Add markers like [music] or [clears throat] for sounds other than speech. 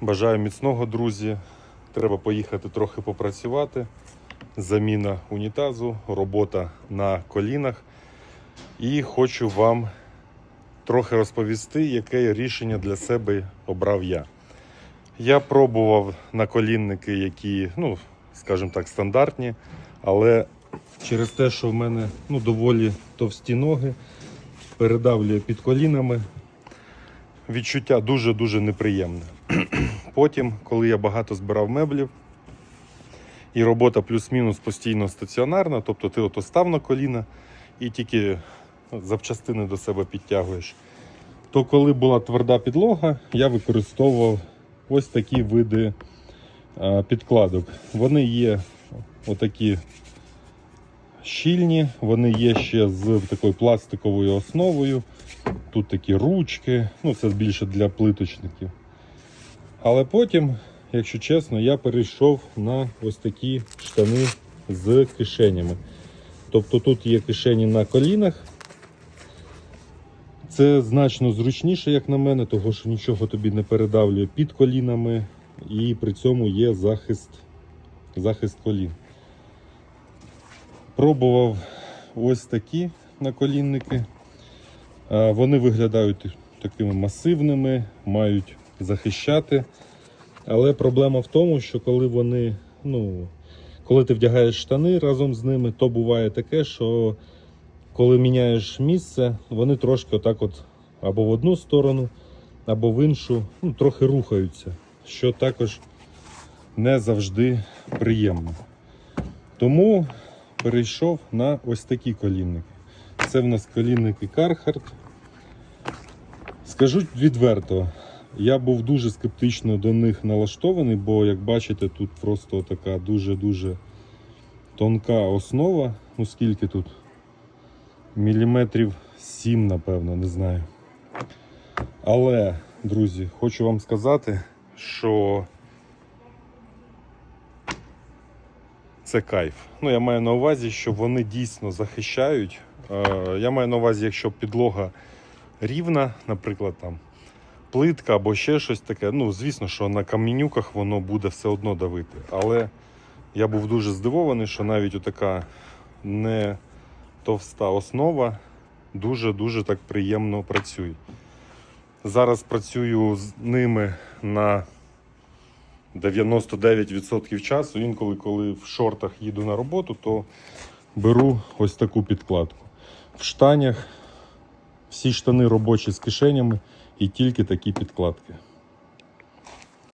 Бажаю міцного, друзі. Треба поїхати трохи попрацювати. Заміна унітазу, робота на колінах. І хочу вам трохи розповісти, яке рішення для себе обрав я. Я пробував наколінники, які, ну, скажімо так, стандартні, але через те, що в мене ну, доволі товсті ноги, передавлює під колінами, відчуття дуже-дуже неприємне. [clears throat] Потім, коли я багато збирав меблів, і робота плюс-мінус постійно стаціонарна, тобто ти ото став на коліна і тільки запчастини до себе підтягуєш, то коли була тверда підлога, я використовував ось такі види підкладок. Вони є отакі щільні, вони є ще з такою пластиковою основою. Тут такі ручки, ну це більше для плиточників. Але потім, якщо чесно, я перейшов на ось такі штани з кишенями. Тобто тут є кишені на колінах. Це значно зручніше, як на мене, того що нічого тобі не передавлює під колінами, і при цьому є захист, захист колін. Пробував ось такі наколінники. Вони виглядають такими масивними, мають захищати. Але проблема в тому, що коли вони, ну, коли ти вдягаєш штани разом з ними, то буває таке, що коли міняєш місце, вони трошки отак от або в одну сторону, або в іншу, ну, трохи рухаються, що також не завжди приємно. Тому перейшов на ось такі колінники. Це в нас колінники Carhartt. Скажу відверто, я був дуже скептично до них налаштований, бо, як бачите, тут просто така дуже-дуже тонка основа. Ну скільки тут? Міліметрів 7, напевно, не знаю. Але, друзі, хочу вам сказати, що це кайф. Ну, я маю на увазі, що вони дійсно захищають. Е, Я маю на увазі, якщо підлога рівна, наприклад, там плитка або ще щось таке. Ну, звісно, що на камінюках воно буде все одно давити. Але я був дуже здивований, що навіть така не товста основа дуже-дуже так приємно працює. Зараз працюю з ними на 99% часу. Інколи, коли в шортах їду на роботу, то беру ось таку підкладку. В штанях всі штани робочі з кишенями і тільки такі підкладки.